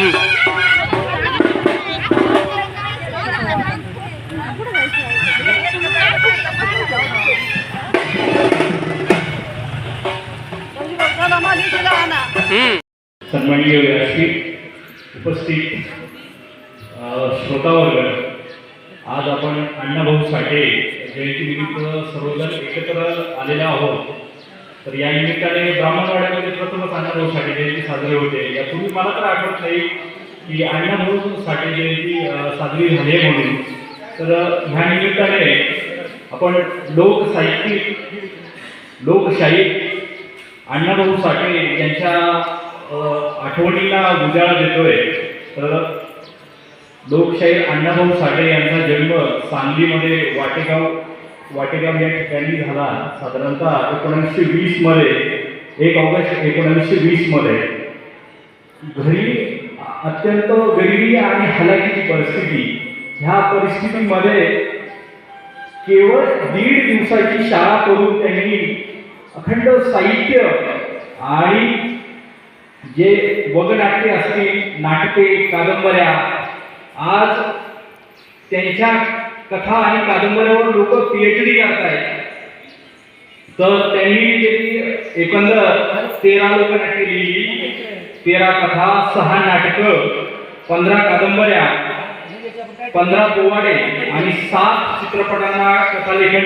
पंचवीस सन्माननीय उपस्थित श्रोतावर्ग आज आपण अण्णाभाऊ साठे जयंतीनिमित्त सर्वजण एकत्र आलेले आहोत. तर या निमित्ताने ब्राह्मणवाड्यामध्ये प्रथमच अण्णाभाऊ साठे जयंती साजरी होते. यापूर्वी मला तर आठवत नाही की अण्णाभाऊ साठे जयंती साजरी झाली आहे म्हणून. तर ह्या निमित्ताने आपण लोकसाहित्यिक लोकशाही अण्णाभाऊ साठे यांच्या आठवणीला उजाळा देतोय. तर लोकशाहीर अण्णाभाऊ साठे यांचा जन्म सांगलीमध्ये वाटेगाव वाटेगाव या ठिकाणी झाला. साधारणतः एकोणीसशे वीसमध्ये एक ऑगस्ट एकोणीसशे वीसमध्ये घरी अत्यंत गरिबी आणि हलाखीची परिस्थिती. ह्या परिस्थितीमध्ये केवळ दीड दिवसाची शाळा करून त्यांनी अखंड साहित्य आणि जे वगनाट्य असतील नाटके कादंबऱ्या आज त्यांच्या कथा आणि कादंबऱ्यावर लोक पीएच डी करतायत. तर त्यांनी एकंदर तेरा लोकनाट्य लिहिली. तेरा कथा सहा नाटकं पंधरा कादंबऱ्या पंधरा पोवाडे आणि सात चित्रपटांना कथालेखन